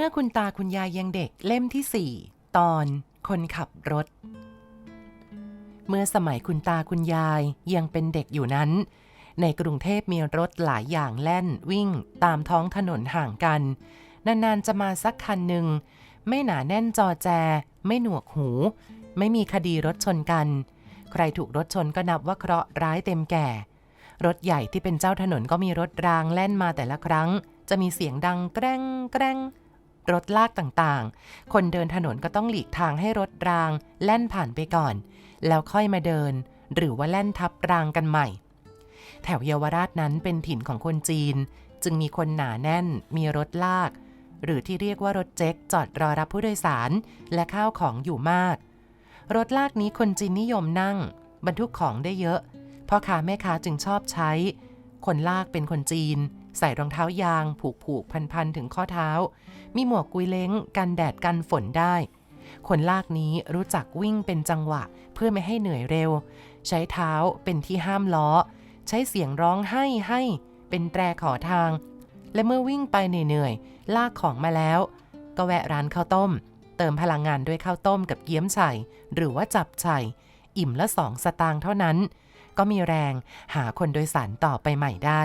มื่อคุณตาคุณยายยังเด็กเล่มที่ 4 ตอนคนขับรถ เมื่อสมัยคุณตาคุณยายยังเป็นเด็กอยู่นั้น ในกรุงเทพมีรถหลายอย่างแล่นวิ่งตามท้องถนนห่างกัน นานๆจะมาสักคันหนึ่ง ไม่หนาแน่นจอแจ ไม่หนวกหู ไม่มีคดีรถชนกัน ใครถูกรถชนก็นับว่าเคราะห์ร้ายเต็มแก่ รถใหญ่ที่เป็นเจ้าถนนก็มีรถรางแล่นมาแต่ละครั้งจะมีเสียงดังแกร้งแกร้ง รถลากต่างๆ คนเดินถนนก็ต้องหลีกทางให้รถราง แล่นผ่านไปก่อน แล้วค่อยมาเดิน หรือว่าแล่นทับรางกันใหม่ แถวเยาวราชนั้นเป็นถิ่นของคนจีน จึงมีคนหนาแน่น มีรถลาก หรือที่เรียกว่ารถเจ๊กจอดรอรับผู้โดยสารและข้าวของอยู่มาก รถลากนี้คนจีนนิยมนั่ง บรรทุกของได้เยอะพ่อค้าแม่ค้าจึงชอบใช้ คนลากเป็นคนจีน ใส่รองเท้ายาง ผูกผูกพันพันถึงข้อเท้า มีหมวกกุยเล้ง กันแดดกันฝนได้ คนลากนี้รู้จักวิ่งเป็นจังหวะเพื่อไม่ให้เหนื่อยเร็ว ใช้เท้าเป็นที่ห้ามล้อ ใช้เสียงร้องให้ให้เป็นแตรขอทาง และเมื่อวิ่งไปเหนื่อยๆลากของมาแล้ว ก็แวะร้านข้าวต้ม เติมพลังงานด้วยข้าวต้มกับเกี๊ยมไฉ่หรือว่าจับไฉ่อิ่มละสองสตางค์เท่านั้น ก็มีแรงหาคนโดยสารต่อไปใหม่ได้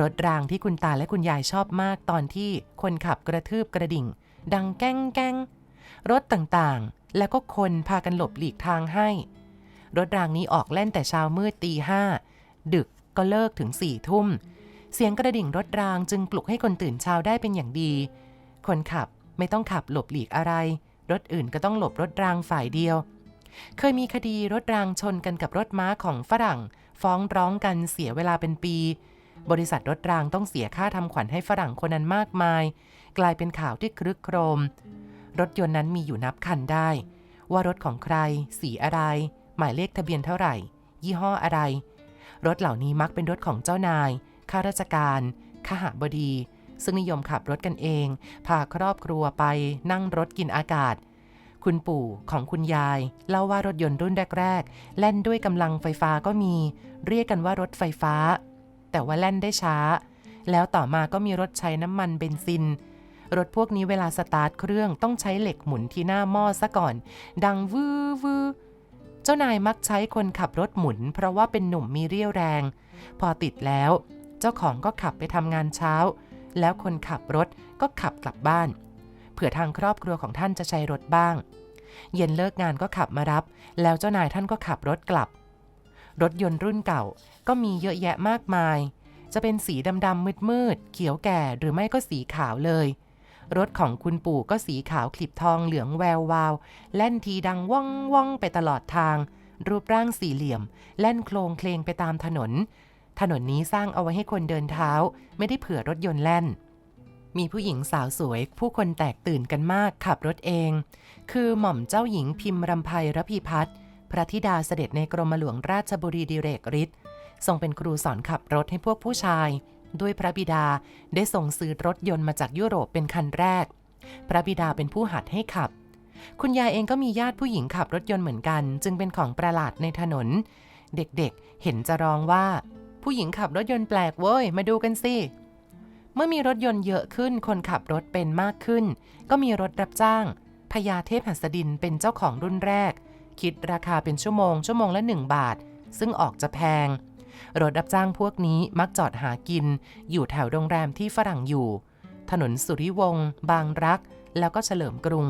รถรางที่คุณตาและคุณยายชอบมากตอนที่คนขับกระทืบกระดิ่ง ดังแก้งแก้งรถต่างๆ แล้วก็คนพากันหลบหลีกทางให้ รถรางนี้ออกแล่นแต่เช้ามืดตีห้าดึกก็เลิกถึงสี่ทุ่ม เสียงกระดิ่งรถรางจึงปลุกให้คนตื่นเช้าได้เป็นอย่างดี คนขับไม่ต้องขับหลบหลีกอะไร รถอื่นก็ต้องหลบรถรางฝ่ายเดียว เคยมีคดีรถรางชนกันกับรถม้าของฝรั่ง ฟ้องร้องกันเสียเวลาเป็นปี บริษัทรถรางต้องเสียค่าทำขวัญให้ฝรั่งคนนั้นมากมาย กลายเป็นข่าวที่ครึกโครม รถยนต์นั้นมีอยู่นับคันได้ ว่ารถของใคร สีอะไร หมายเลขทะเบียนเท่าไหร่ ยี่ห้ออะไร รถเหล่านี้มักเป็นรถของเจ้านายข้าราชการข้าหบดี ซึ่งนิยมขับรถกันเอง พาครอบครัวไปนั่งรถกินอากาศคุณปู่ของคุณยาย เล่าว่ารถยนต์รุ่นแรก ๆ แล่นด้วยกำลังไฟฟ้าก็มี เรียกกันว่ารถไฟฟ้า แต่ว่าแล่นได้ช้า แล้วต่อมาก็มีรถใช้น้ำมันเบนซิน รถพวกนี้เวลาสตาร์ทเครื่องต้องใช้เหล็กหมุนที่หน้าหม้อซะก่อน ดังวือวือเจ้านายมักใช้คนขับรถหมุน เพราะว่าเป็นหนุ่มมีเรี่ยวแรง พอติดแล้ว เจ้าของก็ขับไปทำงานเช้า แล้วคนขับรถก็ขับกลับบ้าน เผื่อทางครอบครัวของท่านจะใช้รถบ้าง เย็นเลิกงานก็ขับมารับ แล้วเจ้านายท่านก็ขับรถกลับ รถยนต์รุ่นเก่า ก็มีเยอะแยะมากมาย จะเป็นสีดำๆมืดๆเขียวแก่หรือไม่ก็สีขาวเลย รถของคุณปู่ก็สีขาวคลิบทองเหลืองแวววาวแล่นทีดังว่องว่องไปตลอดทาง รูปร่างสี่เหลี่ยม แล่นโคลงเคลงไปตามถนน ถนนนี้สร้างเอาไว้ให้คนเดินเท้า ไม่ได้เผื่อรถยนต์แล่นมีผู้หญิงสาวสวย ผู้คนแตกตื่นกันมากขับรถเอง คือหม่อมเจ้าหญิงพิมรำไพระพีพัฒน์ พระธิดาเสด็จในกรมหลวงราชบุรีดิเรกฤทธิ์ทรงเป็นครูสอนขับรถให้พวกผู้ชาย ด้วยพระบิดาได้ส่งซื้อรถยนต์มาจากยุโรปเป็นคันแรก พระบิดาเป็นผู้หัดให้ขับ คุณยายเองก็มีญาติผู้หญิงขับรถยนต์เหมือนกัน จึงเป็นของประหลาดในถนน เด็กๆเห็นจะร้องว่า ผู้หญิงขับรถยนต์แปลกเว้ย มาดูกันสิเมื่อมีรถยนต์เยอะขึ้น คนขับรถเป็นมากขึ้น ก็มีรถรับจ้างพญาเทพหัสดินเป็นเจ้าของรุ่นแรก คิดราคาเป็นชั่วโมง ชั่วโมงละ 1 บาท ซึ่งออกจะแพง รถรับจ้างพวกนี้มักจอดหากิน อยู่แถวโรงแรมที่ฝรั่งอยู่ ถนนสุริวงศ์บางรัก แล้วก็เฉลิมกรุง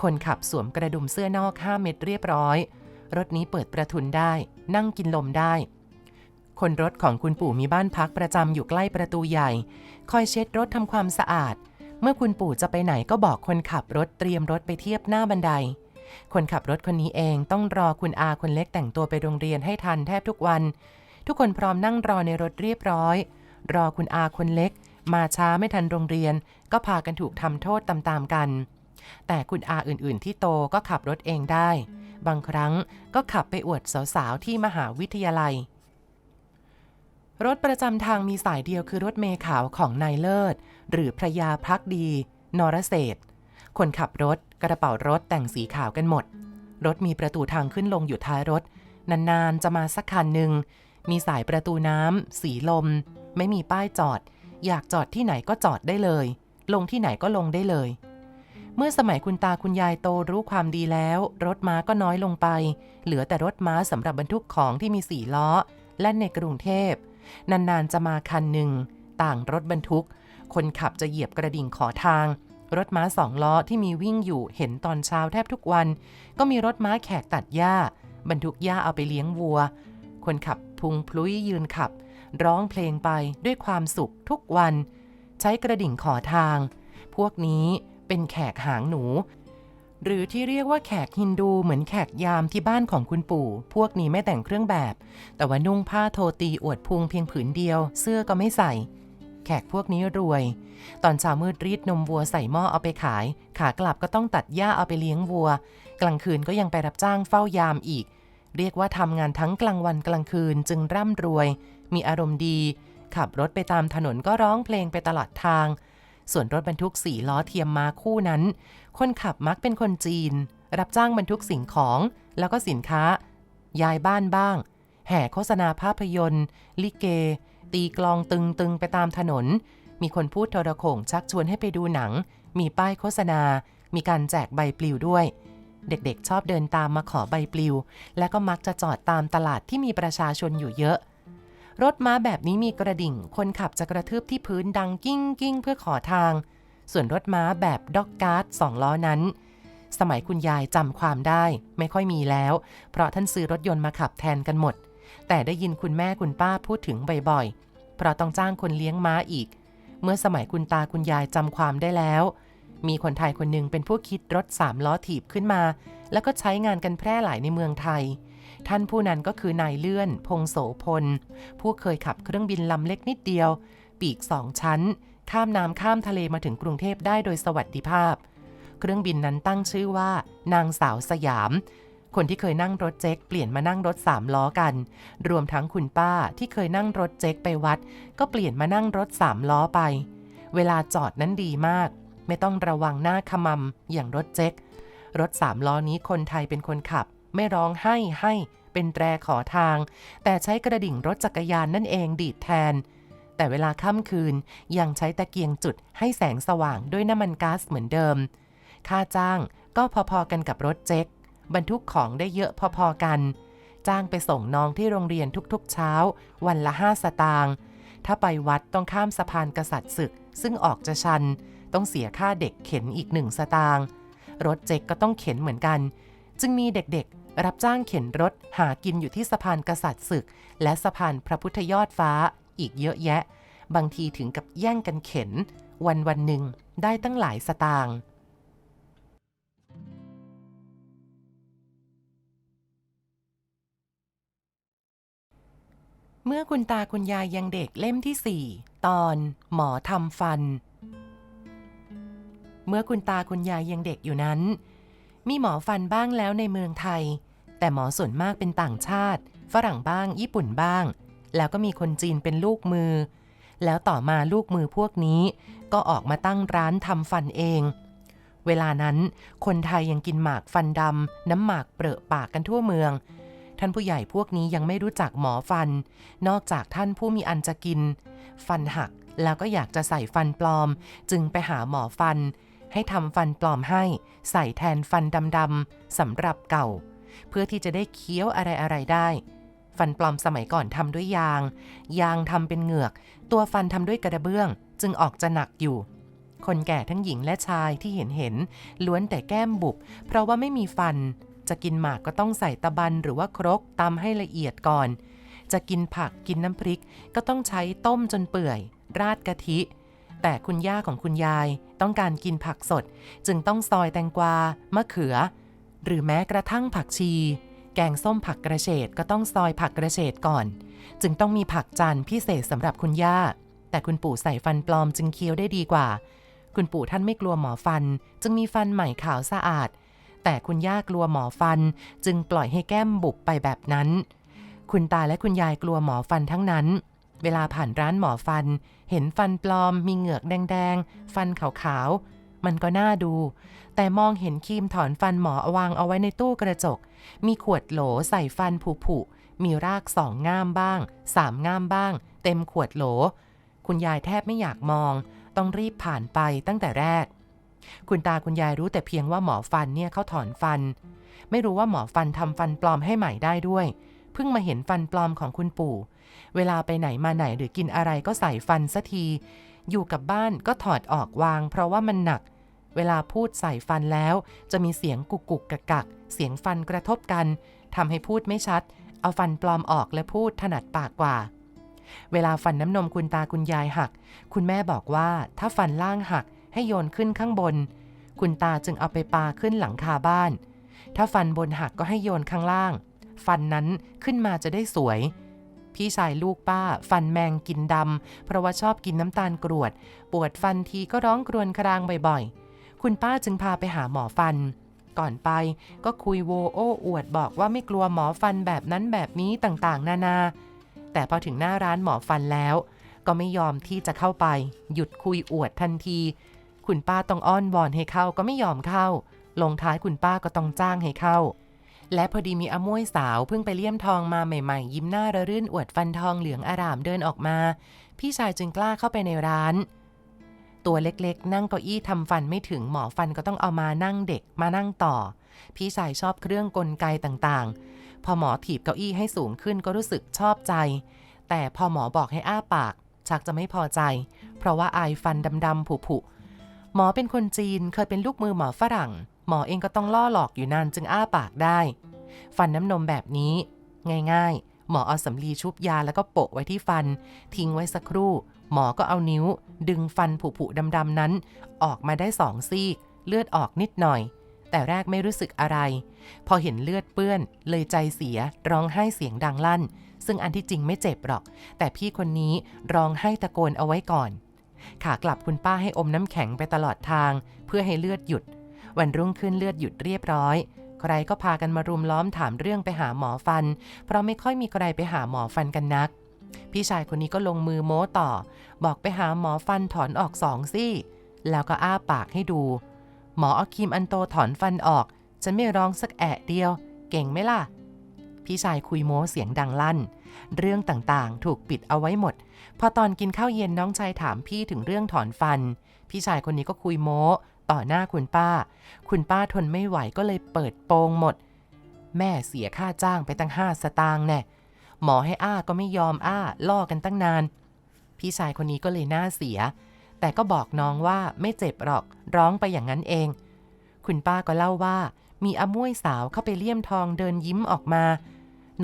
คนขับสวมกระดุมเสื้อนอก 5 เม็ดเรียบร้อย รถนี้เปิดประทุนได้ นั่งกินลมได้ คนรถของคุณปู่มีบ้านพักประจำอยู่ใกล้ประตูใหญ่ คอยเช็ดรถทำความสะอาด เมื่อคุณปู่จะไปไหนก็บอกคนขับรถเตรียมรถไปเทียบหน้าบันได คนขับรถคนนี้เองต้องรอคุณอาคนเล็กแต่งตัวไปโรงเรียนให้ทันแทบทุกวัน ทุกคนพร้อมนั่งรอในรถเรียบร้อย รอคุณอาคนเล็ก มาช้าไม่ทันโรงเรียน ก็พากันถูกทำโทษตามๆกัน แต่คุณอาอื่นๆที่โตก็ขับรถเองได้ บางครั้งก็ขับไปอวดสาวๆที่มหาวิทยาลัย รถประจำทางมีสายเดียวคือรถเมล์ขาวของนายเลิศ หรือพระยาพักดี นรเศษ คนขับรถ กระเป๋ารถแต่งสีขาวกันหมด รถมีประตูทางขึ้นลงอยู่ท้ายรถ นานๆจะมาสักคันหนึ่ง มีสายประตูน้ำ สีลม ไม่มีป้ายจอด อยากจอดที่ไหนก็จอดได้เลย ลงที่ไหนก็ลงได้เลย เมื่อสมัยคุณตาคุณยายโตรู้ความดีแล้ว รถม้าก็น้อยลงไป เหลือแต่รถม้าสำหรับบรรทุกของที่มีสี่ล้อ และในกรุงเทพ นานๆจะมาคันหนึ่ง ต่างรถบรรทุก คนขับจะเหยียบกระดิ่งขอทาง รถม้าสองล้อที่มีวิ่งอยู่เห็นตอนเช้าแทบทุกวัน ก็มีรถม้าแขกตัดหญ้า บรรทุกหญ้าเอาไปเลี้ยงวัว คนขับพุงพลุยยืนขับ ร้องเพลงไปด้วยความสุขทุกวัน ใช้กระดิ่งขอทาง พวกนี้เป็นแขกหางหนู หรือที่เรียกว่าแขกฮินดูเหมือนแขกยามที่บ้านของคุณปู่ พวกนี้ไม่แต่งเครื่องแบบ แต่ว่านุ่งผ้าโทตีอวดพุงเพียงผืนเดียว เสื้อก็ไม่ใส่ แขกพวกนี้รวย ตอนเช้ามืดรีดนมวัวใส่หม้อเอาไปขาย ขากลับก็ต้องตัดหญ้าเอาไปเลี้ยงวัว กลางคืนก็ยังไปรับจ้างเฝ้ายามอีก เรียกว่าทำงานทั้งกลางวันกลางคืนจึงร่ำรวย มีอารมณ์ดี ขับรถไปตามถนนก็ร้องเพลงไปตลอดทาง ส่วนรถบรรทุกสี่ล้อเทียมมาคู่นั้น คนขับมักเป็นคนจีน รับจ้างบรรทุกสิ่งของ แล้วก็สินค้าย้ายบ้านบ้าง แห่โฆษณาภาพยนตร์ ลิเก ตีกลองตึงๆไปตามถนน มีคนพูดโทรโข่งชักชวนให้ไปดูหนัง มีป้ายโฆษณา มีการแจกใบปลิวด้วย เด็กๆ ชอบเดินตามมาขอใบปลิว และก็มักจะจอดตามตลาดที่มีประชาชนอยู่เยอะ รถม้าแบบนี้มีกระดิ่ง คนขับจะกระทืบที่พื้นดังกิ้งกิ้งเพื่อขอทาง ส่วนรถม้าแบบด็อกการ์ดสองล้อนั้นสมัยคุณยายจำความได้ไม่ค่อยมีแล้ว เพราะท่านซื้อรถยนต์มาขับแทนกันหมด แต่ได้ยินคุณแม่คุณป้าพูดถึงบ่อยๆ เพราะต้องจ้างคนเลี้ยงม้าอีก เมื่อสมัยคุณตาคุณยายจำความได้แล้ว มีคนไทยคนหนึ่งเป็นผู้คิดรถสามล้อถีบขึ้นมา แล้วก็ใช้งานกันแพร่หลายในเมืองไทย ท่านผู้นั้นก็คือนายเลื่อน พงโสพล ผู้เคยขับเครื่องบินลำเล็กนิดเดียว ปีกสองชั้น ข้ามน้ำข้ามทะเลมาถึงกรุงเทพได้โดยสวัสดิภาพ เครื่องบินนั้นตั้งชื่อว่า นางสาวสยาม คนที่เคยนั่งรถเจ๊กเปลี่ยนมานั่งรถสามล้อกัน รวมทั้งคุณป้าที่เคยนั่งรถเจ๊กไปวัด ก็เปลี่ยนมานั่งรถสามล้อไป เวลาจอดนั้นดีมาก ไม่ต้องระวังหน้าขมำอย่างรถเจ๊ก รถสามล้อนี้คนไทยเป็นคนขับ ไม่ร้องให้ให้เป็นแตรขอทาง แต่ใช้กระดิ่งรถจักรยานนั่นเองดีดแทน แต่เวลาค่ำคืนยังใช้ตะเกียงจุดให้แสงสว่างด้วยน้ำมันก๊าซเหมือนเดิม ค่าจ้างก็พอๆกันกับรถเจ๊ก บรรทุกของได้เยอะพอๆกัน จ้างไปส่งน้องที่โรงเรียนทุกๆเช้า วันละห้าสตางค์ถ้าไปวัดต้องข้ามสะพานกษัตริย์ศึก ซึ่งออกจะชัน ต้องเสียค่าเด็กเข็นอีกหนึ่งสตางค์รถเจ๊กก็ต้องเข็นเหมือนกัน จึงมีเด็กๆ รับจ้างเข็นรถหากินอยู่ที่สะพานกษัตริย์ศึก และสะพานพระพุทธยอดฟ้าอีกเยอะแยะ บางทีถึงกับแย่งกันเข็น วันวันหนึ่งได้ตั้งหลายสตางค์ เมื่อคุณตาคุณยายยังเด็กเล่มที่4ตอนหมอทำฟัน เมื่อคุณตาคุณยายยังเด็กอยู่นั้น มีหมอฟันบ้างแล้วในเมืองไทย แต่หมอส่วนมากเป็นต่างชาติ ฝรั่งบ้าง ญี่ปุ่นบ้าง แล้วก็มีคนจีนเป็นลูกมือ แล้วต่อมาลูกมือพวกนี้ก็ออกมาตั้งร้านทำฟันเอง เวลานั้นคนไทยยังกินหมากฟันดำน้ำหมากเปรอะปากกันทั่วเมือง ท่านผู้ใหญ่พวกนี้ยังไม่รู้จักหมอฟัน นอกจากท่านผู้มีอันจะกิน ฟันหักแล้วก็อยากจะใส่ฟันปลอม จึงไปหาหมอฟัน ให้ทำฟันปลอมให้ ใส่แทนฟันดำๆสำหรับเก่า เพื่อที่จะได้เคี้ยวอะไรๆได้ ฟันปลอมสมัยก่อนทำด้วยยาง ยางทำเป็นเหงือก ตัวฟันทำด้วยกระเบื้อง จึงออกจะหนักอยู่คนแก่ทั้งหญิงและชายที่เห็นเห็นล้วนแต่แก้มบุบเพราะว่าไม่มีฟัน จะกินหมากก็ต้องใส่ตะบันหรือว่าครกตำให้ละเอียดก่อน จะกินผักกินน้ำพริกก็ต้องใช้ต้มจนเปื่อย ราดกะทิ แต่คุณย่าของคุณยายต้องการกินผักสด จึงต้องซอยแตงกวามะเขือ หรือแม้กระทั่งผักชี แกงส้มผักกระเฉดก็ต้องซอยผักกระเฉดก่อน จึงต้องมีผักจานพิเศษสำหรับคุณย่า แต่คุณปู่ใส่ฟันปลอมจึงเคี้ยวได้ดีกว่าคุณปู่ท่านไม่กลัวหมอฟัน จึงมีฟันใหม่ขาวสะอาด แต่คุณย่ากลัวหมอฟัน จึงปล่อยให้แก้มบุบไปแบบนั้น คุณตาและคุณยายกลัวหมอฟันทั้งนั้น เวลาผ่านร้านหมอฟัน เห็นฟันปลอม มีเหงือกแดงๆ ฟันขาวๆ มันก็น่าดู แต่มองเห็นครีมถอนฟันหมอวางเอาไว้ในตู้กระจก มีขวดโหลใส่ฟันผุๆ มีรากสองง่ามบ้าง สามง่ามบ้าง เต็มขวดโหล คุณยายแทบไม่อยากมอง ต้องรีบผ่านไปตั้งแต่แรก คุณตาคุณยายรู้แต่เพียงว่าหมอฟันเนี่ยเขาถอนฟัน ไม่รู้ว่าหมอฟันทำฟันปลอมให้ใหม่ได้ด้วย เพิ่งมาเห็นฟันปลอมของคุณปู่ เวลาไปไหนมาไหนหรือกินอะไรก็ใส่ฟันสัที อยู่กับบ้านก็ถอดออกวาง เพราะว่ามันหนัก เวลาพูดใส่ฟันแล้วจะมีเสียงกุกกุกกักกัก เสียงฟันกระทบกันทำให้พูดไม่ชัด เอาฟันปลอมออกและพูดถนัดปากกว่าเวลาฟันน้ำนมคุณตาคุณยายหัก คุณแม่บอกว่าถ้าฟันล่างหัก ให้โยนขึ้นข้างบน คุณตาจึงเอาไปปาขึ้นหลังคาบ้าน ถ้าฟันบนหักก็ให้โยนข้างล่าง ฟันนั้นขึ้นมาจะได้สวย พี่ชายลูกป้า ฟันแมงกินดำเพราะว่าชอบกินน้ำตาลกรวด ปวดฟันทีก็ร้องกรวนครางบ่อยๆ คุณป้าจึงพาไปหาหมอฟันก่อนไปก็คุยโวโอ้อวดบอกว่าไม่กลัวหมอฟันแบบนั้นแบบนี้ต่างๆ นานา แต่พอถึงหน้าร้านหมอฟันแล้ว ก็ไม่ยอมที่จะเข้าไป หยุดคุยอวดทันที คุณป้าต้องอ้อนวอนให้เข้าก็ไม่ยอมเข้า ลงท้ายคุณป้าก็ต้องจ้างให้เข้า และพอดีมีอมวยสาวเพิ่งไปเลี่ยมทองมาใหม่ๆ ยิ้มหน้าระรื่นอวดฟันทองเหลืองอารามเดินออกมา พี่ชายจึงกล้าเข้าไปในร้าน ตัวเล็กๆ นั่งเก้าอี้ทำฟันไม่ถึงหมอฟันก็ต้องเอามานั่งเด็กมานั่งต่อ พี่ชายชอบเครื่องกลไกต่างๆ พอหมอถีบเก้าอี้ให้สูงขึ้นก็รู้สึกชอบใจ แต่พอหมอบอกให้อ้าปากชักจะไม่พอใจ เพราะว่าอายฟันดำๆผุๆ หมอเป็นคนจีนเคยเป็นลูกมือหมอฝรั่ง หมอเองก็ต้องล่อหลอกอยู่นานจึงอ้าปากได้ ฟันน้ำนมแบบนี้ ง่ายๆ หมอเอาสำลีชุบยาแล้วก็โปะไว้ที่ฟัน ทิ้งไว้สักครู่ หมอก็เอานิ้ว ดึงฟันผุๆดำๆนั้น ออกมาได้สองซีก เลือดออกนิดหน่อย แต่แรกไม่รู้สึกอะไร พอเห็นเลือดเปื้อน เลยใจเสียร้องไห้เสียงดังลั่น ซึ่งอันที่จริงไม่เจ็บหรอก แต่พี่คนนี้ร้องไห้ตะโกนเอาไว้ก่อน ขากลับคุณป้าให้อมน้ำแข็งไปตลอดทาง เพื่อให้เลือดหยุด วันรุ่งขึ้นเลือดหยุดเรียบร้อย ใครก็พากันมารุมล้อมถามเรื่องไปหาหมอฟัน เพราะไม่ค่อยมีใครไปหาหมอฟันกันนัก พี่ชายคนนี้ก็ลงมือโม้ต่อ บอกไปหาหมอฟันถอนออกสองซี่ แล้วก็อ้าปากให้ดู หมอเอาครีมอันโตถอนฟันออกฉันไม่ร้องสักแอะเดียว เก่งไหมล่ะ พี่ชายคุยโม้เสียงดังลั่น เรื่องต่างๆ ถูกปิดเอาไว้หมด พอตอนกินข้าวเย็นน้องชายถามพี่ถึงเรื่องถอนฟัน พี่ชายคนนี้ก็คุยโม้ต่อหน้าคุณป้า คุณป้าทนไม่ไหวก็เลยเปิดโปงหมด แม่เสียค่าจ้างไปตั้งห้าสตางค์แน่หมอให้อ้าก็ไม่ยอมอ้าล่อกันตั้งนาน พี่ชายคนนี้ก็เลยหน้าเสีย แต่ก็บอกน้องว่าไม่เจ็บหรอกร้องไปอย่างนั้นเอง คุณป้าก็เล่าว่า มีอาม่วยสาวเข้าไปเลี่ยมทองเดินยิ้มออกมา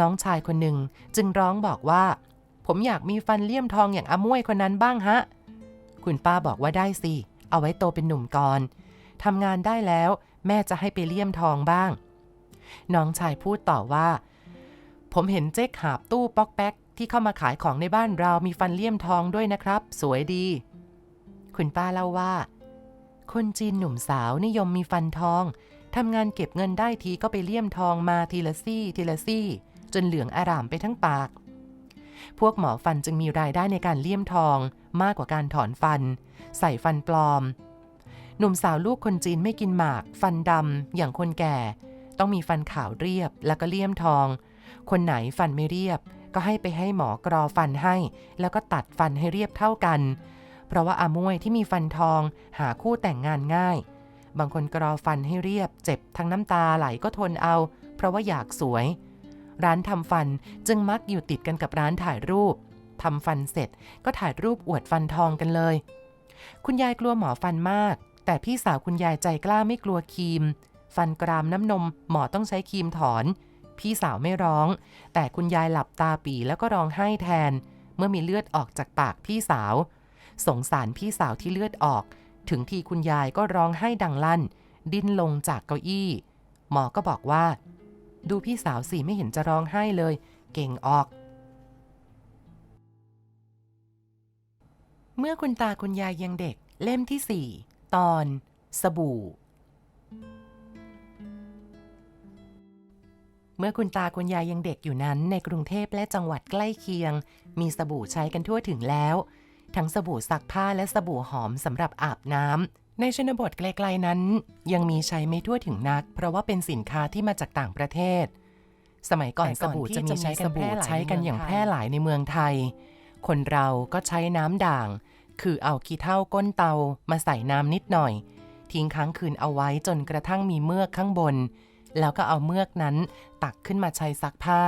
น้องชายคนหนึ่งจึงร้องบอกว่า ผมอยากมีฟันเลี่ยมทองอย่างอามวยคนนั้นบ้างฮะ คุณป้าบอกว่าได้สิ เอาไว้โตเป็นหนุ่มก่อนทำงานได้แล้วแม่จะให้ไปเลี่ยมทองบ้าง น้องชายพูดต่อว่า ผมเห็นเจ๊กหาบตู้ป๊อกแป๊กที่เข้ามาขายของในบ้านเรามีฟันเลี่ยมทองด้วยนะครับ สวยดี คุณป้าเล่าว่า คนจีนหนุ่มสาวนิยมมีฟันทองทำงานเก็บเงินได้ทีก็ไปเลี่ยมทองมาทีละซี่ ทีละซี่ จนเหลืองอารามไปทั้งปาก พวกหมอฟันจึงมีรายได้ในการเลี่ยมทองมากกว่าการถอนฟัน ใส่ฟันปลอม หนุ่มสาวลูกคนจีนไม่กินหมาก ฟันดำอย่างคนแก่ ต้องมีฟันขาวเรียบแล้วก็เลี่ยมทอง คนไหนฟันไม่เรียบ ก็ให้ไปให้หมอกรอฟันให้ แล้วก็ตัดฟันให้เรียบเท่ากัน เพราะว่าอามวยที่มีฟันทองหาคู่แต่งงานง่าย บางคนกรอฟันให้เรียบ เจ็บทั้งน้ำตาไหลก็ทนเอา เพราะว่าอยากสวย ร้านทำฟันจึงมักอยู่ติดกันกับร้านถ่ายรูปทำฟันเสร็จก็ถ่ายรูปอวดฟันทองกันเลย คุณยายกลัวหมอฟันมาก แต่พี่สาวคุณยายใจกล้าไม่กลัวครีม ฟันกรามน้ำนมหมอต้องใช้ครีมถอน พี่สาวไม่ร้อง แต่คุณยายหลับตาปีแล้วก็ร้องไห้แทน เมื่อมีเลือดออกจากปากพี่สาว สงสารพี่สาวที่เลือดออก ถึงทีคุณยายก็ร้องไห้ดังลั่น ดิ้นลงจากเก้าอี้ หมอก็บอกว่า ดูพี่สาวสิไม่เห็นจะร้องไห้เลย เก่งออก เมื่อคุณตาคุณยายยังเด็กเล่มที่4ตอน สบู่ เมื่อคุณตาคุณยายยังเด็กอยู่นั้น ในกรุงเทพและจังหวัดใกล้เคียง มีสบู่ใช้กันทั่วถึงแล้ว ทั้งสบู่ซักผ้าและสบู่หอมสำหรับอาบน้ำ ในชนบทไกลๆนั้น ยังมีใช้ไม่ทั่วถึงนัก เพราะว่าเป็นสินค้าที่มาจากต่างประเทศ สมัยก่อนสบู่จะมีใช้กันแพร่ใช้กันอย่างแพร่หลายในเมืองไทย คนเราก็ใช้น้ำด่าง คือเอาขี้เถ้าก้นเตามาใส่น้ำนิดหน่อย ทิ้งค้างคืนเอาไว้จนกระทั่งมีเมือกข้างบน แล้วก็เอาเมือกนั้นตักขึ้นมาใช้ซักผ้า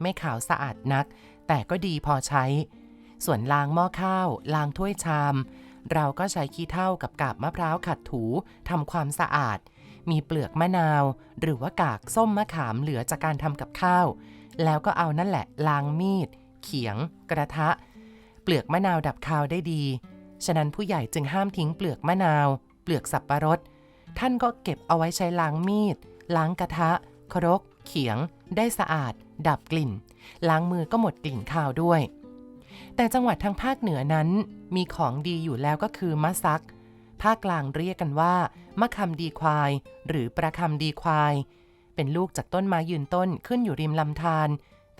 ไม่ขาวสะอาดนัก แต่ก็ดีพอใช้ ส่วนล้างหม้อข้าวล้างถ้วยชาม เราก็ใช้ขี้เถ้ากับกาบมะพร้าวขัดถูทำความสะอาด มีเปลือกมะนาว หรือว่ากากส้มมะขามเหลือจากการทำกับข้าว แล้วก็เอานั่นแหละล้างมีด เขียง กระทะ เปลือกมะนาวดับคาวได้ดี ฉะนั้นผู้ใหญ่จึงห้ามทิ้งเปลือกมะนาว เปลือกสับปะรด ท่านก็เก็บเอาไว้ใช้ล้างมีด ล้างกระทะ ครก เขียง ได้สะอาด ดับกลิ่น ล้างมือก็หมดกลิ่นคาวด้วย แต่จังหวัดทางภาคเหนือนั้น มีของดีอยู่แล้วก็คือมะซัก ภาคกลางเรียกกันว่ามะคำดีควาย หรือประคำดีควาย เป็นลูกจากต้นไม้ยืนต้นขึ้นอยู่ริมลำธาร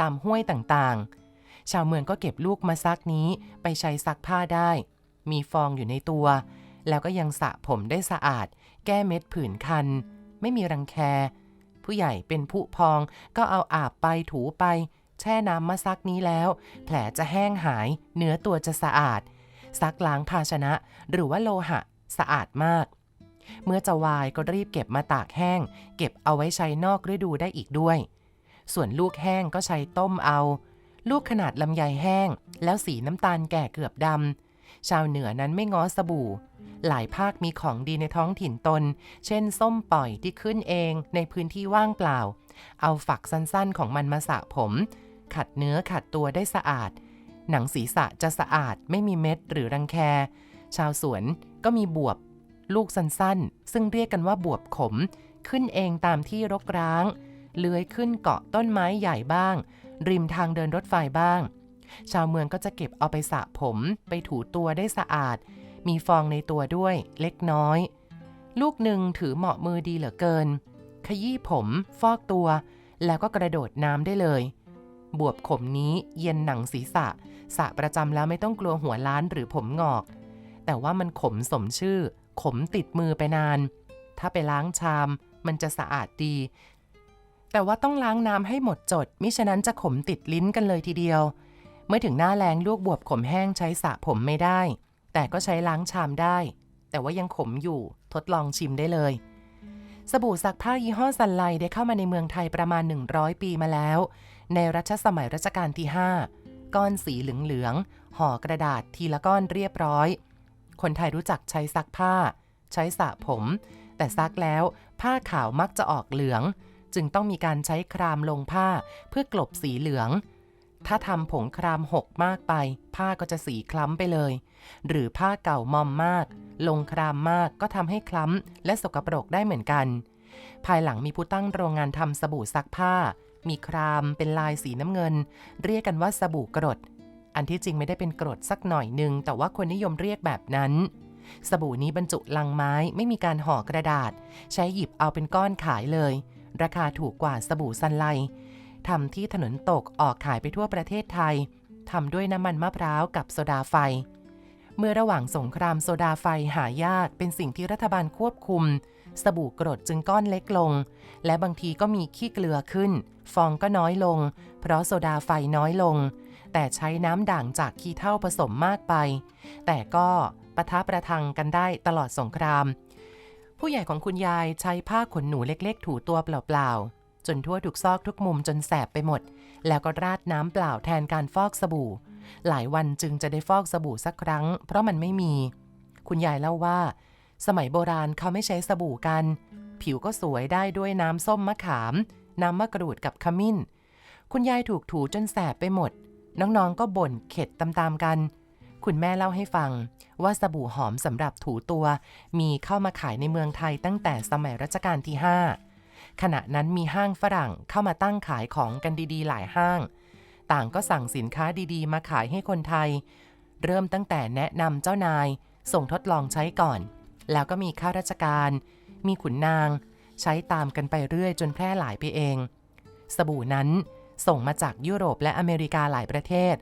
ตามห้วยต่างๆ ชาวเมืองก็เก็บลูกมะซักนี้ไปใช้ซักผ้าได้ มีฟองอยู่ในตัว แล้วก็ยังสระผมได้สะอาด แก้เม็ดผื่นคัน ไม่มีรังแค ผู้ใหญ่เป็นผู้พองก็เอาอาบไปถูไป แช่น้ำมะซักนี้แล้ว แผลจะแห้งหาย เนื้อตัวจะสะอาด ซักล้างภาชนะ หรือว่าโลหะ สะอาดมาก เมื่อจะวายก็รีบเก็บมาตากแห้ง เก็บเอาไว้ใช้นอกฤดูได้อีกด้วย ส่วนลูกแห้งก็ใช้ต้มเอา ลูกขนาดลำไยแห้ง แล้วสีน้ำตาลแก่เกือบดำชาวเหนือนั้นไม่ง้อสบู่หลายภาคมีของดีในท้องถิ่นตน เช่น ส้มปล่อยที่ขึ้นเองในพื้นที่ว่างเปล่า เอาฝักสั้นๆของมันมาสระผม ขัดเนื้อขัดตัวได้สะอาด หนังศีรษะจะสะอาดไม่มีเม็ดหรือรังแค ชาวสวนก็มีบวบ ลูกสั้นๆ ซึ่งเรียกกันว่าบวบขม ขึ้นเองตามที่รกร้าง เลื้อยขึ้นเกาะต้นไม้ใหญ่บ้าง ริมทางเดินรถไฟบ้าง ชาวเมืองก็จะเก็บเอาไปสระผม ไปถูตัวได้สะอาด มีฟองในตัวด้วยเล็กน้อย ลูกหนึ่งถือเหมาะมือดีเหลือเกิน ขยี้ผม ฟอกตัวแล้วก็กระโดดน้ำได้เลย บวบขมนี้เย็นหนังศีรษะ สะประจำแล้วไม่ต้องกลัวหัวล้านหรือผมงอก แต่ว่ามันขมสมชื่อ ขมติดมือไปนาน ถ้าไปล้างชาม มันจะสะอาดดี แต่ว่าต้องล้างน้ำให้หมดจด มิฉะนั้นจะขมติดลิ้นกันเลยทีเดียว เมื่อถึงหน้าแรงลูกบวบขมแห้งใช้สระผมไม่ได้ แต่ก็ใช้ล้างชามได้ แต่ว่ายังขมอยู่ ทดลองชิมได้เลยสบู่ซักผ้ายี่ห้อซันไลได้เข้ามาในเมืองไทยประมาณ 100 ปีมาแล้ว ในรัชสมัยรัชกาลที่ 5 ก้อนสีเหลืองๆห่อกระดาษทีละก้อนเรียบร้อย คนไทยรู้จักใช้ซักผ้า ใช้สระผม แต่ซักแล้วผ้าขาวมักจะออกเหลือง จึงต้องมีการใช้ครามลงผ้าเพื่อกลบสีเหลือง ถ้าทำผงครามหกมากไป ผ้าก็จะสีคล้ำไปเลย หรือผ้าเก่ามอมมาก ลงครามมากก็ทำให้คล้ำและสกปรกได้เหมือนกันภายหลังมีผู้ตั้งโรงงานทำสบู่ซักผ้า มีครามเป็นลายสีน้ำเงิน เรียกกันว่าสบู่กรด อันที่จริงไม่ได้เป็นกรดสักหน่อยหนึ่งแต่ว่าคนนิยมเรียกแบบนั้น สบู่นี้บรรจุลังไม้ไม่มีการห่อกระดาษ ใช้หยิบเอาเป็นก้อนขายเลย ราคาถูกกว่าสบู่ซันไลทำที่ถนนตกออกขายไปทั่วประเทศไทยทำด้วยน้ำมันมะพร้าวกับโซดาไฟ เมื่อระหว่างสงครามโซดาไฟหายากเป็นสิ่งที่รัฐบาลควบคุม สบู่กรดจึงก้อนเล็กลง และบางทีก็มีขี้เกลือขึ้น ฟองก็น้อยลง เพราะโซดาไฟน้อยลง แต่ใช้น้ำด่างจากขี้เถ้าผสมมากไป แต่ก็ปะทะประทังกันได้ตลอดสงคราม ผู้ใหญ่ของคุณยายใช้ผ้าขนหนูเล็กๆ ถูตัวเปล่าๆ จนทั่วทุกซอกทุกมุมจนแสบไปหมด แล้วก็ราดน้ำเปล่าแทนการฟอกสบู่ หลายวันจึงจะได้ฟอกสบู่สักครั้ง เพราะมันไม่มี คุณยายเล่าว่า สมัยโบราณเขาไม่ใช้สบู่กัน ผิวก็สวยได้ด้วยน้ำส้มมะขาม น้ำมะกรูดกับขมิ้น คุณยายถูกถูจนแสบไปหมด น้องๆก็บ่นเข็ดตามๆกัน คุณแม่เล่าให้ฟังว่าสบู่หอมสำหรับถูตัว มีเข้ามาขายในเมืองไทยตั้งแต่สมัยรัชกาลที่ 5 ขณะนั้นมีห้างฝรั่งเข้ามาตั้งขายของกันดีๆ หลายห้าง ต่างก็สั่งสินค้าดีๆ มาขายให้คนไทย เริ่มตั้งแต่แนะนำเจ้านาย ส่งทดลองใช้ก่อน แล้วก็มีข้าราชการ มีขุนนาง ใช้ตามกันไปเรื่อยจนแพร่หลายไปเอง สบู่นั้นส่งมาจากยุโรปและอเมริกาหลายประเทศ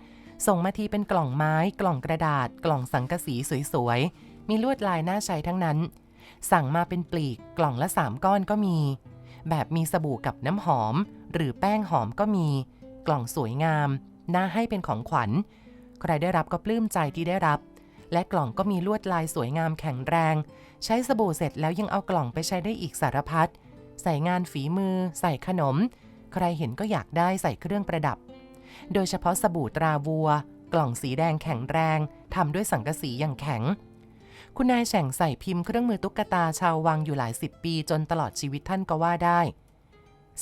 ส่งมาทีเป็นกล่องไม้ กล่องกระดาษ กล่องสังกะสีสวยๆ มีลวดลายน่าใช้ทั้งนั้น สั่งมาเป็นปลีกกล่องละ3ก้อนก็มี แบบมีสบู่กับน้ำหอม หรือแป้งหอมก็มี กล่องสวยงาม น่าให้เป็นของขวัญ ใครได้รับก็ปลื้มใจที่ได้รับ และกล่องก็มีลวดลายสวยงามแข็งแรง ใช้สบู่เสร็จแล้วยังเอากล่องไปใช้ได้อีกสารพัด ใส่งานฝีมือ ใส่ขนม ใครเห็นก็อยากได้ใส่เครื่องประดับ โดยเฉพาะสบู่ตราวัว กล่องสีแดงแข็งแรงทำด้วยสังกะสีอย่างแข็ง คุณนายแฉ่งใส่พิมพ์เครื่องมือตุ๊กตาชาววังอยู่หลายสิบปีจนตลอดชีวิตท่านก็ว่าได้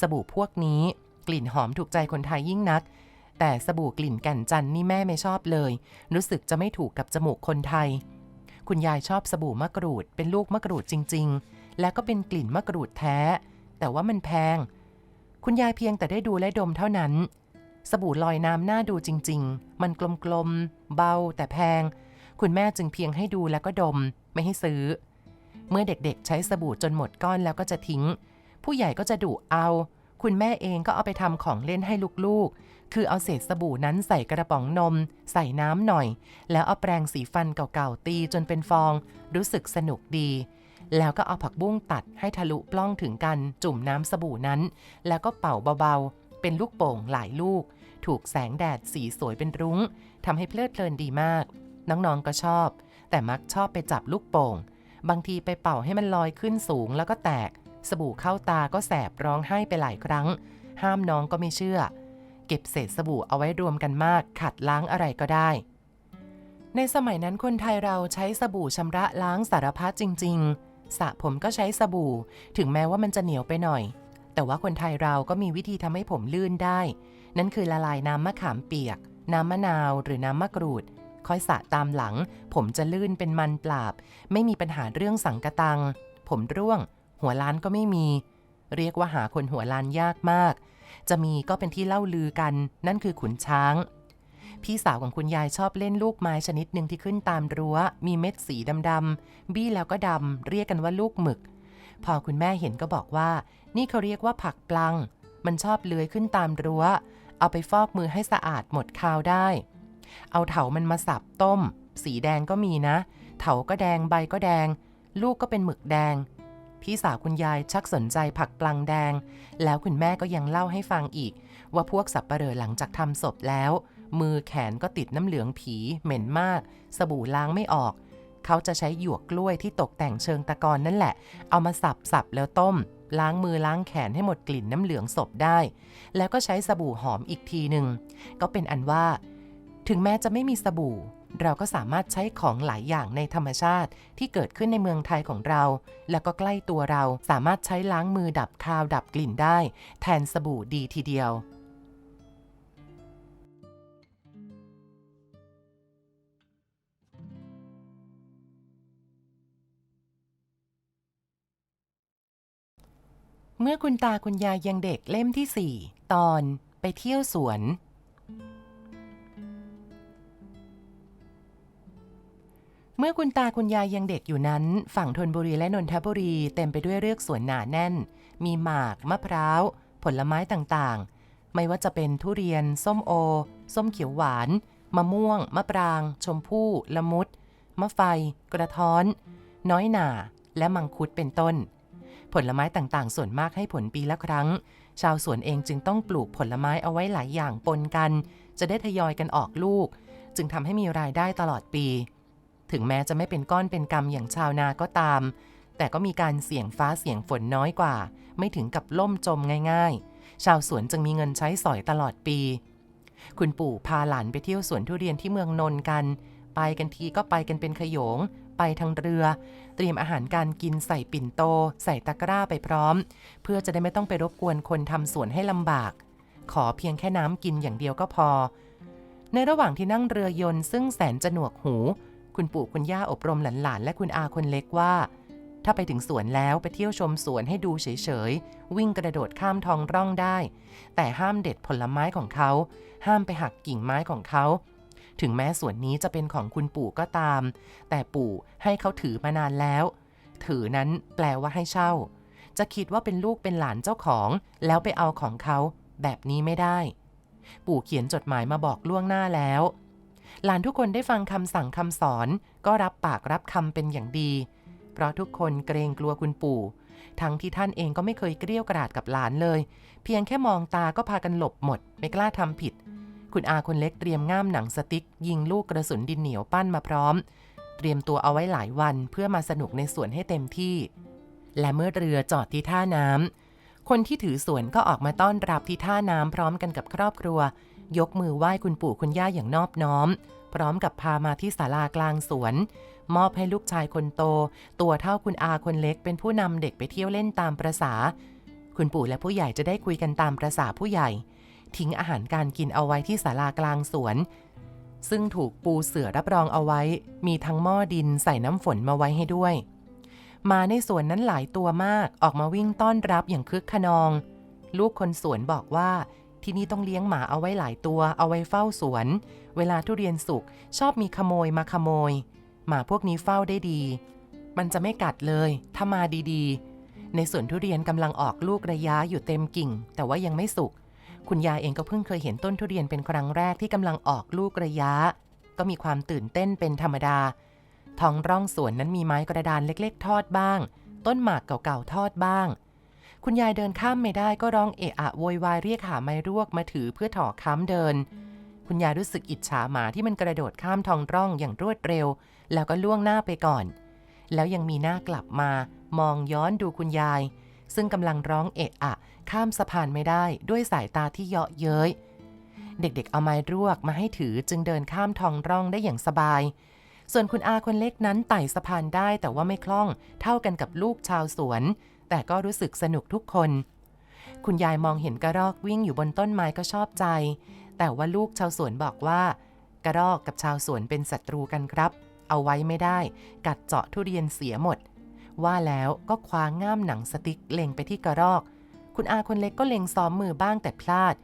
สบู่พวกนี้ กลิ่นหอมถูกใจคนไทยยิ่งนัก แต่สบู่กลิ่นแก่นจันนี่แม่ไม่ชอบเลย รู้สึกจะไม่ถูกกับจมูกคนไทย คุณยายชอบสบู่มะกรูด เป็นลูกมะกรูดจริง ๆ และก็เป็นกลิ่นมะกรูดแท้ แต่ว่ามันแพง คุณยายเพียงแต่ได้ดูและดมเท่านั้น สบู่ลอยน้ำน่าดูจริง ๆ มันกลมๆ เบาแต่แพง คุณแม่จึงเพียงให้ดูแล้วก็ดม ไม่ให้ซื้อ เมื่อเด็กๆ ใช้สบู่จนหมดก้อนแล้วก็จะทิ้ง ผู้ใหญ่ก็จะดุเอา คุณแม่เองก็เอาไปทำของเล่นให้ลูกๆ คือเอาเศษสบู่นั้นใส่กระป๋องนม ใส่น้ำหน่อย แล้วเอาแปรงสีฟันเก่าๆตีจนเป็นฟอง รู้สึกสนุกดี แล้วก็เอาผักบุ้งตัดให้ทะลุปล้องถึงกัน จุ่มน้ำสบู่นั้น แล้วก็เป่าเบาๆ เป็นลูกโป่งหลายลูก ถูกแสงแดดสีสวยเป็นรุ้งทำให้เพลิดเพลินดีมาก น้องๆก็ชอบ แต่มักชอบไปจับลูกโป่ง บางทีไปเป่าให้มันลอยขึ้นสูงแล้วก็แตก สบู่เข้าตาก็แสบร้องไห้ไปหลายครั้ง ห้ามน้องก็ไม่เชื่อ เก็บเศษสบู่เอาไว้รวมกันมากขัดล้างอะไรก็ได้ ในสมัยนั้นคนไทยเราใช้สบู่ชำระล้างสารพัดจริง ๆสระผมก็ใช้สบู่ ถึงแม้ว่ามันจะเหนียวไปหน่อย แต่ว่าคนไทยเราก็มีวิธีทำให้ผมลื่นได้ นั่นคือละลายน้ำมะขามเปียก น้ำมะนาวหรือน้ำมะกรูดค่อยสระตามหลัง ผมจะลื่นเป็นมันปราบ ไม่มีปัญหาเรื่องสังกะตัง ผมร่วง หัวล้านก็ไม่มี เรียกว่าหาคนหัวล้านยากมาก จะมีก็เป็นที่เล่าลือกัน นั่นคือขุนช้าง พี่สาวของคุณยายชอบเล่นลูกไม้ชนิดหนึ่งที่ขึ้นตามรั้ว มีเม็ดสีดำๆบี้แล้วก็ดำเรียกกันว่าลูกหมึก พอคุณแม่เห็นก็บอกว่า นี่เขาเรียกว่าผักปลัง มันชอบเลื้อยขึ้นตามรั้ว เอาไปฟอกมือให้สะอาดหมดคาวได้ เอาเถามันมาสับต้ม สีแดงก็มีนะ เถาก็แดงใบก็แดง ลูกก็เป็นหมึกแดง พี่สาวคุณยายชักสนใจผักปลังแดง แล้วคุณแม่ก็ยังเล่าให้ฟังอีก ว่าพวกสับปะเหร่อหลังจากทำศพแล้ว มือแขนก็ติดน้ำเหลืองผี เหม็นมาก สบู่ล้างไม่ออก เขาจะใช้หยวกกล้วยที่ตกแต่งเชิงตะกอนนั่นแหละ เอามาสับสับแล้วต้ม ล้างมือล้างแขนให้หมดกลิ่นน้ำเหลืองศพได้ แล้วก็ใช้สบู่หอมอีกทีหนึ่งก็เป็นอันว่า ถึงแม้จะไม่มีสบู่ เราก็สามารถใช้ของหลายอย่างในธรรมชาติที่เกิดขึ้นในเมืองไทยของเรา แล้วก็ใกล้ตัวเราสามารถใช้ล้างมือดับคาวดับกลิ่นได้ แทนสบู่ดีทีเดียวเมื่อคุณตาคุณยายยังเด็กเล่มที่ 4 ตอนไปเที่ยวสวน เมื่อคุณตาคุณยายยังเด็กอยู่นั้น ฝั่งธนบุรีและนนทบุรีเต็มไปด้วยเรือกสวนหนาแน่น มีหมาก มะพร้าว ผลไม้ต่างๆ ไม่ว่าจะเป็นทุเรียน ส้มโอ ส้มเขียวหวาน มะม่วง มะปราง ชมพู่ ละมุด มะไฟ กระท้อน น้อยหน่า และมังคุดเป็นต้น ผลไม้ต่างๆ ส่วนมากให้ผลปีละครั้ง ชาวสวนเองจึงต้องปลูกผลไม้เอาไว้หลายอย่างปนกัน จะได้ทยอยกันออกลูก จึงทำให้มีรายได้ตลอดปี ถึงแม้จะไม่เป็นก้อนเป็นกำอย่างชาวนาก็ตาม แต่ก็มีการเสี่ยงฟ้าเสี่ยงฝนน้อยกว่า ไม่ถึงกับล่มจมง่ายๆ ชาวสวนจึงมีเงินใช้สอยตลอดปี คุณปู่พาหลานไปเที่ยวสวนทุเรียนที่เมืองนนท์กัน ไปกันทีก็ไปกันเป็นขโยง ไปทางเรือ เตรียมอาหารการกินใส่ปิ่นโต ใส่ตะกร้าไปพร้อม เพื่อจะได้ไม่ต้องไปรบกวนคนทำสวนให้ลำบาก ขอเพียงแค่น้ำกินอย่างเดียวก็พอ ในระหว่างที่นั่งเรือยนต์ซึ่งแสนจะหนวกหู คุณปู่คุณย่าอบรมหลานๆ และคุณอาคนเล็กว่า ถ้าไปถึงสวนแล้วไปเที่ยวชมสวนให้ดูเฉยๆ วิ่งกระโดดข้ามท้องร่องได้ แต่ห้ามเด็ดผลไม้ของเขา ห้ามไปหักกิ่งไม้ของเขา ถึงแม้สวนนี้จะเป็นของคุณปู่ก็ตาม แต่ปู่ให้เขาถือมานานแล้ว ถือนั้นแปลว่าให้เช่า จะคิดว่าเป็นลูกเป็นหลานเจ้าของ แล้วไปเอาของเขา แบบนี้ไม่ได้ ปู่เขียนจดหมายมาบอกล่วงหน้าแล้ว หลานทุกคนได้ฟังคำสั่งคำสอน ก็รับปากรับคำเป็นอย่างดี เพราะทุกคนเกรงกลัวคุณปู่ ทั้งที่ท่านเองก็ไม่เคยเกลี้ยกราดกับหลานเลย เพียงแค่มองตาก็พากันหลบหมด ไม่กล้าทำผิด คุณอาคนเล็กเตรียมง่ามหนังสติ๊ก ยิงลูกกระสุนดินเหนียวปั้นมาพร้อม เตรียมตัวเอาไว้หลายวันเพื่อมาสนุกในสวนให้เต็มที่ และเมื่อเรือจอดที่ท่าน้ำคนที่ถือสวนก็ออกมาต้อนรับที่ท่าน้ำพร้อมกันกับครอบครัว ยกมือไหว้คุณปู่คุณย่าอย่างนอบน้อม พร้อมกับพามาที่ศาลากลางสวน มอบให้ลูกชายคนโต ตัวเท่าคุณอาคนเล็กเป็นผู้นำเด็กไปเที่ยวเล่นตามประษา คุณปู่และผู้ใหญ่จะได้คุยกันตามประษาผู้ใหญ่ ทิ้งอาหารการกินเอาไว้ที่ศาลากลางสวน ซึ่งถูกปูเสือรับรองเอาไว้ มีทั้งหม้อดินใส่น้ำฝนมาไว้ให้ด้วยมาในสวนนั้นหลายตัวมากออกมาวิ่งต้อนรับอย่างคึกขนอง ลูกคนสวนบอกว่า ที่นี่ต้องเลี้ยงหมาเอาไว้หลายตัว เอาไว้เฝ้าสวน เวลาทุเรียนสุกชอบมีขโมยมาขโมย หมาพวกนี้เฝ้าได้ดี มันจะไม่กัดเลย ถ้ามาดีๆ ในสวนทุเรียนกำลังออกลูกระยะอยู่เต็มกิ่ง แต่ว่ายังไม่สุก คุณยายเองก็เพิ่งเคยเห็นต้นทุเรียนเป็นครั้งแรกที่กำลังออกลูกระยะ ก็มีความตื่นเต้นเป็นธรรมดา ท้องร่องสวนนั้นมีไม้กระดานเล็ก ๆ ทอดบ้าง ต้นหมากเก่าๆทอดบ้าง คุณยายเดินข้ามไม่ได้ก็ร้องเอะอะโวยวายเรียกหาไม้รวกมาถือเพื่อถอค้ำเดิน คุณยายรู้สึกอิจฉาหมาที่มันกระโดดข้ามท้องร่องอย่างรวดเร็ว แล้วก็ล่วงหน้าไปก่อน แล้วยังมีหน้ากลับมา มองย้อนดูคุณยาย ซึ่งกำลังร้องเอะอะ ข้ามสะพานไม่ได้ด้วยสายตาที่เยาะเย้ยเด็กๆ เอาไม้รวกมาให้ถือจึงเดินข้ามท้องร่องได้อย่างสบาย ส่วนคุณอาคนเล็กนั้นไต่สะพานได้แต่ว่าไม่คล่องเท่ากันกับลูกชาวสวน แต่ก็รู้สึกสนุกทุกคน คุณยายมองเห็นกระรอกวิ่งอยู่บนต้นไม้ก็ชอบใจ แต่ว่าลูกชาวสวนบอกว่า กระรอกกับชาวสวนเป็นศัตรูกันครับ เอาไว้ไม่ได้ กัดเจาะทุเรียนเสียหมด ว่าแล้วก็คว้าง่ามหนังสติ๊กเล็งไปที่กระรอก คุณอาคนเล็กก็เล็งซ้อมมือบ้างแต่พลาด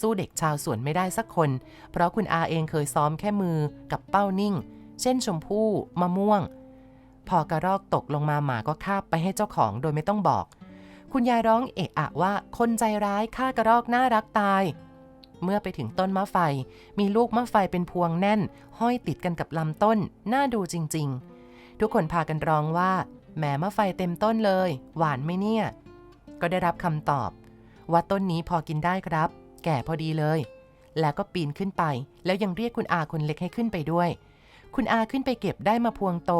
สู้เด็กชาวสวนไม่ได้สักคน เพราะคุณอาเองเคยซ้อมแค่มือกับเป้านิ่ง เช่นชมพู่มะม่วง พอกระรอกตกลงมาหมาก็คาบไปให้เจ้าของโดยไม่ต้องบอก คุณยายร้องเอะอะว่าคนใจร้ายฆ่ากระรอกน่ารักตาย เมื่อไปถึงต้นมะไฟ มีลูกมะไฟเป็นพวงแน่น ห้อยติดกันกับลำต้น น่าดูจริง ๆ ทุกคนพากันร้องว่าแหมมะไฟเต็มต้นเลย หวานไหมเนี่ย ก็ได้รับคำตอบ ว่าต้นนี้พอกินได้ครับ แก่พอดีเลย แล้วก็ปีนขึ้นไป แล้วยังเรียกคุณอาคนเล็กให้ขึ้นไปด้วย คุณอาขึ้นไปเก็บได้มาพวงโต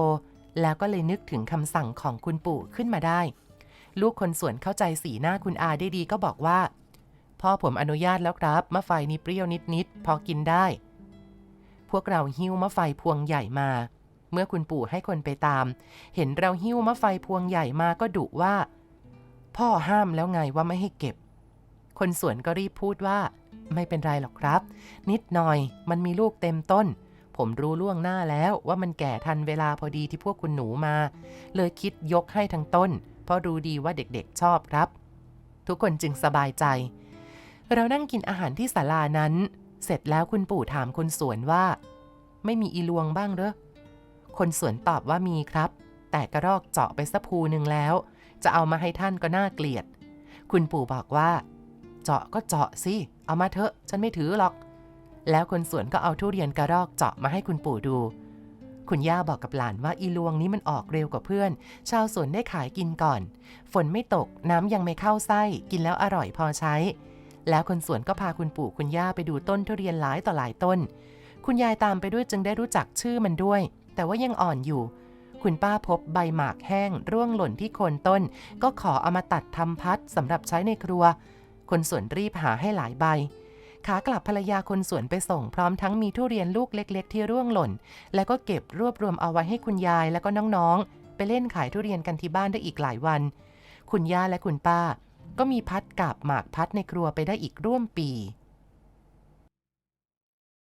แล้วก็เลยนึกถึงคำสั่งของคุณปู่ขึ้นมาได้ ลูกคนสวนเข้าใจสีหน้าคุณอาได้ดีก็บอกว่า พ่อผมอนุญาตแล้วครับมะไฟนี่เปรี้ยวนิดๆพอกินได้ พวกเราหิ้วมะไฟพวงใหญ่มา เมื่อคุณปู่ให้คนไปตาม เห็นเราหิ้วมะไฟพวงใหญ่มาก็ดุว่า พ่อห้ามแล้วไงว่าไม่ให้เก็บ คนสวนก็รีบพูดว่า ไม่เป็นไรหรอกครับ นิดหน่อยมันมีลูกเต็มต้น ผมรู้ล่วงหน้าแล้วว่ามันแก่ทันเวลาพอดีที่พวกคุณหนูมา เลยคิดยกให้ทั้งต้น เพราะรู้ดีว่าเด็กๆชอบครับ ทุกคนจึงสบายใจ เรานั่งกินอาหารที่ศาลานั้น เสร็จแล้วคุณปู่ถามคนสวนว่า ไม่มีอีลวงบ้างเหรอ คนสวนตอบว่ามีครับ แต่กระรอกเจาะไปสักภูหนึ่งแล้ว จะเอามาให้ท่านก็น่าเกลียด คุณปู่บอกว่า เจาะก็เจาะสิ เอามาเถอะ ฉันไม่ถือหรอก แล้วคนสวนก็เอาทุเรียนกระรอกเจาะมาให้คุณปู่ดู คุณย่าบอกกับหลานว่าอีลวงนี้มันออกเร็วกว่าเพื่อน ชาวสวนได้ขายกินก่อน ฝนไม่ตกน้ำยังไม่เข้าไส้ กินแล้วอร่อยพอใช้ แล้วคนสวนก็พาคุณปู่คุณย่าไปดูต้นทุเรียนหลายต่อหลายต้น คุณยายตามไปด้วยจึงได้รู้จักชื่อมันด้วย แต่ว่ายังอ่อนอยู่ คุณป้าพบใบหมากแห้ง ร่วงหล่นที่โคนต้น ก็ขอเอามาตัดทำพัดสำหรับใช้ในครัว คนสวนรีบหาให้หลายใบ ขากลับภรรยาคนสวนไปส่งพร้อมทั้งมีทุเรียนลูกเล็ก ๆ ที่ร่วงหล่น แล้วก็เก็บรวบรวมเอาไว้ให้คุณยายแล้วก็น้องๆ ไปเล่นขายทุเรียนกันที่บ้านได้อีกหลายวัน คุณย่าและคุณป้า ก็มีพัดกับหมากพัดในครัวไปได้อีกร่วมปี